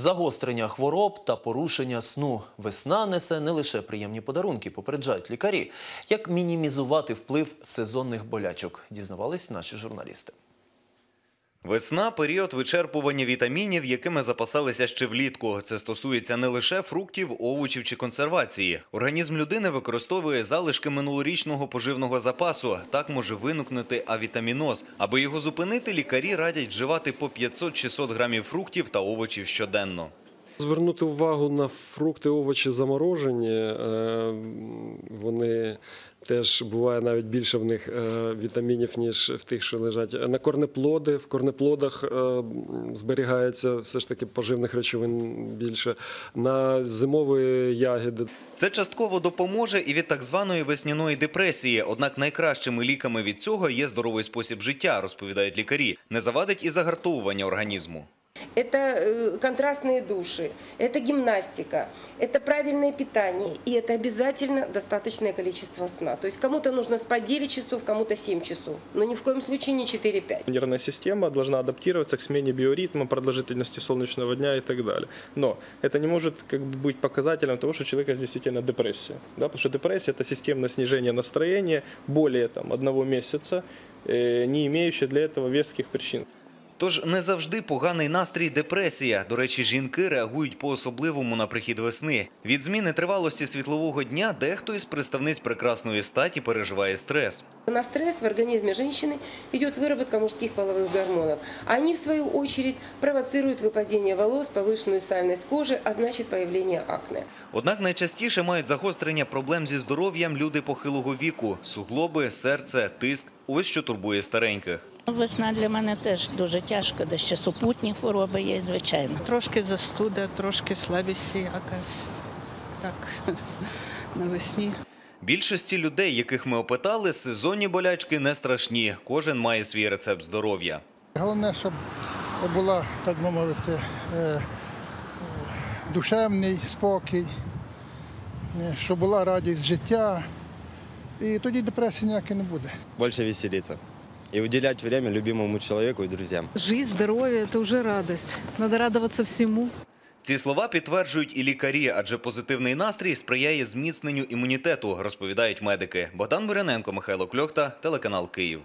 Загострення хвороб та порушення сну. Весна несе не лише приємні подарунки, попереджають лікарі. Як мінімізувати вплив сезонних болячок, дізнавались наші журналісти. Весна – період вичерпування вітамінів, якими запасалися ще влітку. Це стосується не лише фруктів, овочів чи консервації. Організм людини використовує залишки минулорічного поживного запасу. Так може виникнути авітаміноз. Аби його зупинити, лікарі радять вживати по 500-600 грамів фруктів та овочів щоденно. Звернути увагу на фрукти, овочі заморожені. е, Вони теж буває навіть більше в них е, вітамінів, ніж в тих, що лежать. На корнеплоди. В корнеплодах е, зберігається все ж таки поживних речовин більше. На зимові ягіди. Це частково допоможе і від так званої весняної депресії. Однак найкращими ліками від цього є здоровий спосіб життя, розповідають лікарі. Не завадить і загартовування організму. Это э, контрастные души, это гимнастика, это правильное питание и это обязательно достаточное количество сна. То есть кому-то нужно спать 9 часов, кому-то 7 часов, но ни в коем случае не 4-5. Нервная система должна адаптироваться к смене биоритма, продолжительности солнечного дня и так далее. Но это не может как бы, быть показателем того, что у человека действительно депрессия. Да? Потому что депрессия – это системное снижение настроения более там, одного месяца, э, не имеющее для этого веских причин. Тож не завжди поганий настрій депресія. До речі, жінки реагують по-особливому на прихід весни. Від зміни тривалості світлового дня дехто із представниць прекрасної статі переживає стрес. На стресс в организме женщины идет выработка мужских половых гормонов. Они, в свою очередь, провоцируют выпадение волос, повышенную сальность кожи, а значит появление акне. Однак найчастіше мають загострення проблем зі здоров'ям люди похилого віку: суглоби, серце, тиск. Ось що турбує стареньких. Весна для мене теж дуже тяжко, де ще супутні хвороби є, звичайно. Трошки застуда, трошки слабісті якась так навесні. Більшості людей, яких ми опитали, сезонні болячки не страшні. Кожен має свій рецепт здоров'я. Головне, щоб була, так би мовити, е, е, душевний спокій, е, щоб була радість життя. І тоді депресії ніякої не буде. больше веселиться и уделять время любимому человеку и друзьям. Жизнь, здоровье – это уже радость. Надо радоваться всему. Ці слова підтверджують і лікарі, адже позитивний настрій сприяє зміцненню імунітету, розповідають медики. Богдан Буряненко, Михайло Кльохта, телеканал Київ.